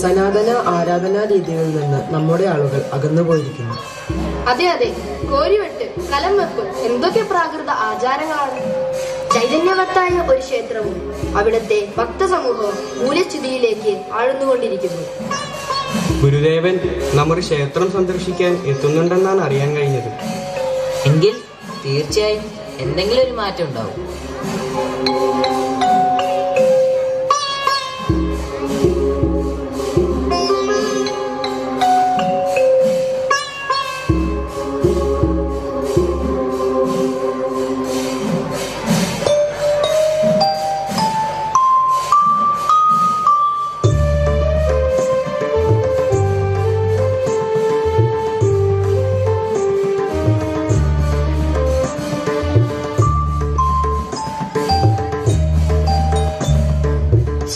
സനാതന ആരാധനാ രീതികളിൽ നിന്ന് നമ്മുടെ ആളുകൾ അകന്നുപോയിരിക്കുന്നു. അതെ അതെ. കോരിവെട്ട് കലം വെപ്പ് എന്തൊക്കെ പ്രാകൃത ആചാരങ്ങളാണ്? ചൈതന്യവത്തായ ഒരു ക്ഷേത്രവും അവിടുത്തെ ഭക്തസമൂഹവും മൂല്യച്യുതിയിലേക്ക് ആഴ്ന്നുകൊണ്ടിരിക്കുന്നു. ഗുരുദേവൻ നമ്മുടെ ക്ഷേത്രം സന്ദർശിക്കാൻ എത്തുന്നുണ്ടെന്നാണ് അറിയാൻ കഴിഞ്ഞത്. എങ്കിൽ തീർച്ചയായും എന്തെങ്കിലും ഒരു മാറ്റം ഉണ്ടാവും.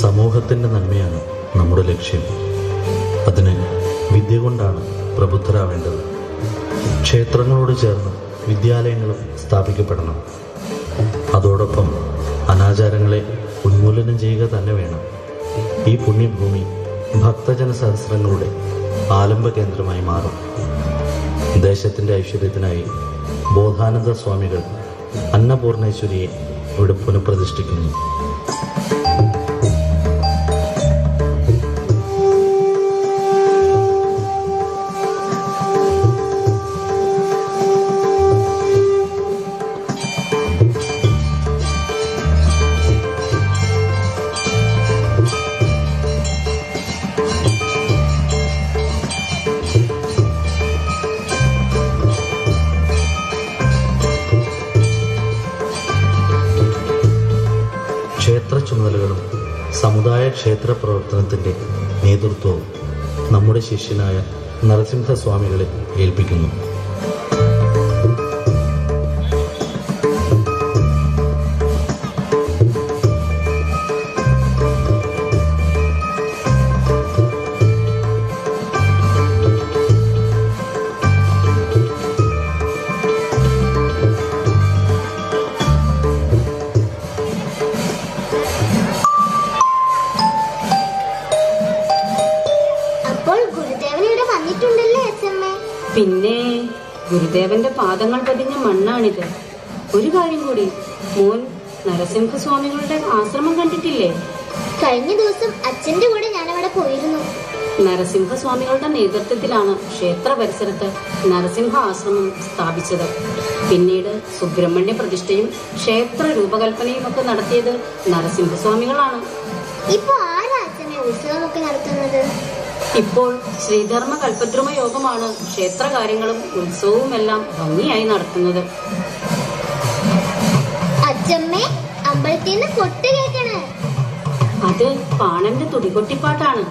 സമൂഹത്തിന്റെ നന്മയാണ് നമ്മുടെ ലക്ഷ്യം. അതിന് വിദ്യ കൊണ്ടാണ് പ്രബുദ്ധരാവേണ്ടത്. ക്ഷേത്രങ്ങളോട് ചേർന്ന് വിദ്യാലയങ്ങളും സ്ഥാപിക്കപ്പെടണം. അതോടൊപ്പം അനാചാരങ്ങളെ ഉന്മൂലനം ചെയ്യുക തന്നെ വേണം. ഈ പുണ്യഭൂമി ഭക്തജന സഹസ്രങ്ങളുടെ ആലംബ കേന്ദ്രമായി മാറും. ദേശത്തിന്റെ ഐശ്വര്യത്തിനായി ബോധാനന്ദ സ്വാമികൾ അന്നപൂർണേശ്വരിയെ ഇവിടെ പുനഃപ്രതിഷ്ഠിക്കുന്നു. ക്ഷേത്ര ചുമതലകളും സമുദായ ക്ഷേത്ര പ്രവർത്തനത്തിന്റെ നേതൃത്വവും നമ്മുടെ ശിഷ്യനായ നരസിംഹസ്വാമികളെ ഏൽപ്പിക്കുന്നു. പിന്നെ ഗുരുദേവന്റെ പാദങ്ങൾ പതിഞ്ഞ മണ്ണാണിത്. ഒരു കാര്യം കൂടി മോൻ നരസിംഹസ്വാമികളുടെ ആശ്രമം കണ്ടിട്ടില്ലേ? കഴിഞ്ഞ ദിവസം അച്ഛന്റെ കൂടെ ഞാൻ അവിടെ പോയിരുന്നു. നരസിംഹസ്വാമികളുടെ നേതൃത്വത്തിലാണ് ക്ഷേത്ര പരിസരത്ത് നരസിംഹ ആശ്രമം സ്ഥാപിച്ചത്. പിന്നീട് സുബ്രഹ്മണ്യ പ്രതിഷ്ഠയും ക്ഷേത്ര രൂപകൽപ്പനയും ഒക്കെ നടത്തിയത് നരസിംഹസ്വാമികളാണ്. ഇപ്പൊ ആരാ അച്ഛനെ ഉത്സവമൊക്കെ നടത്തുന്നത്? ഇപ്പോൾ ശ്രീധർമ്മ കൽപ്പത്രമ യോഗമാണ് ക്ഷേത്ര കാര്യങ്ങളും ഉത്സവവും എല്ലാം ഭംഗിയായി നടത്തുന്നത്. അച്ഛമ്മേ അമ്പലത്തിൽ നിന്ന് കൊട്ട് കേൾക്കണേ. അത് പാണന്റെ തുടികൊട്ടിപ്പാട്ടാണ്.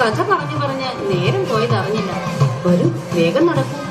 കഥ പറഞ്ഞു പറഞ്ഞ് നേരം പോയതറിഞ്ഞില്ല. വരൂ വേഗം നടക്കൂ.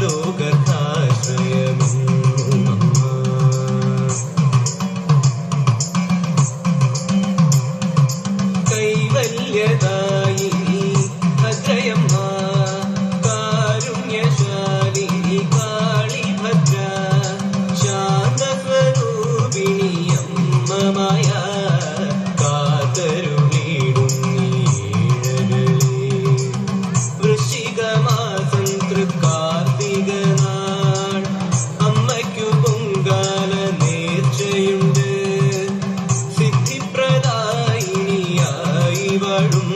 लोकताश्रय कैवल्यता Ireland.